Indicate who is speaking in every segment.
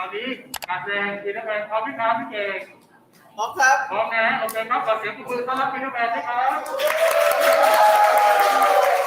Speaker 1: อนนี้การแสดงทีนักแสดงพร้อมพี่ครับพี่เก่ง
Speaker 2: พร้อมครับ
Speaker 1: พร้อมนะโอเคครับขอเสียงปรบมือต้อนรับ
Speaker 3: ทีนักแสดงด้ว
Speaker 4: ย
Speaker 3: ครับ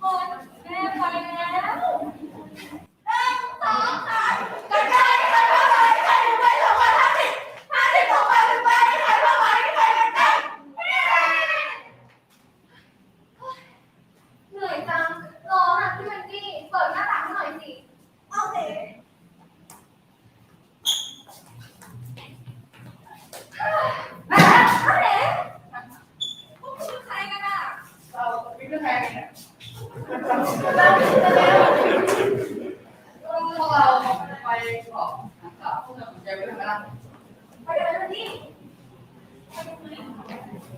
Speaker 3: Oh. Thank you.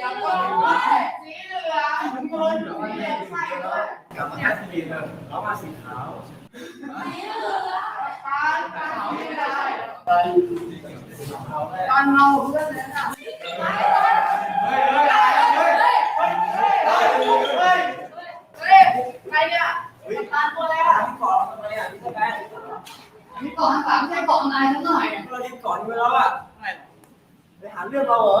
Speaker 3: จับสีเหลืองเงินสีเหลือ
Speaker 4: งใส่ด้วย
Speaker 3: กลับมาทัศนีเลยเรามาสีขา
Speaker 1: ว
Speaker 4: สีเหลือง
Speaker 1: ตา
Speaker 2: ขา
Speaker 4: สีเหลือตอนเราเพื่อนเยนี่
Speaker 1: ย
Speaker 4: ตาตัวแล้อนอะ
Speaker 2: พี่ก่อน
Speaker 4: พี่ก่อนางสามใช่ก่อนนายทั้งหน่อย
Speaker 2: เราดิก่อนไปแล้วอะไปหาเรื่องเราเหรอ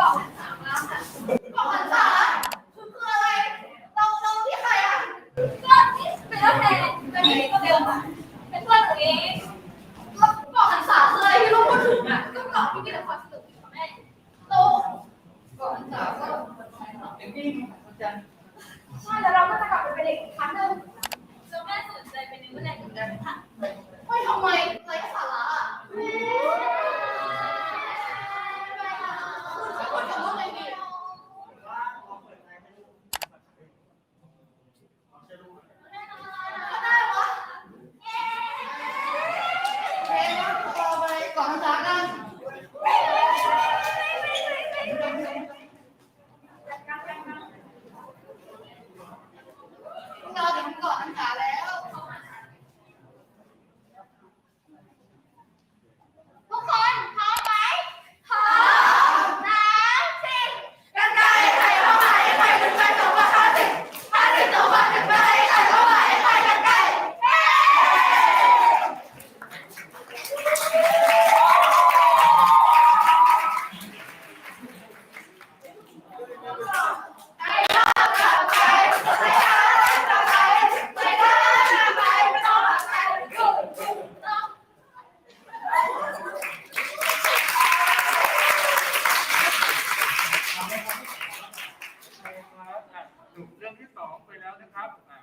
Speaker 4: กาะ
Speaker 3: หันสามะเกาะหันสาคืออะไร เราเราที่ใครอะก็ที่เป็นตัวแทนเป็นนี้ก็เบลค่ะเป็นเพื่อนของเองเกาะหันสาคืออะไรที่เราพูดถึงอะก็เกาะที่มีแต่ความสุ
Speaker 4: little one. จ
Speaker 3: บเรื่อ
Speaker 1: งที่สองไปแล้วนะครับอ่า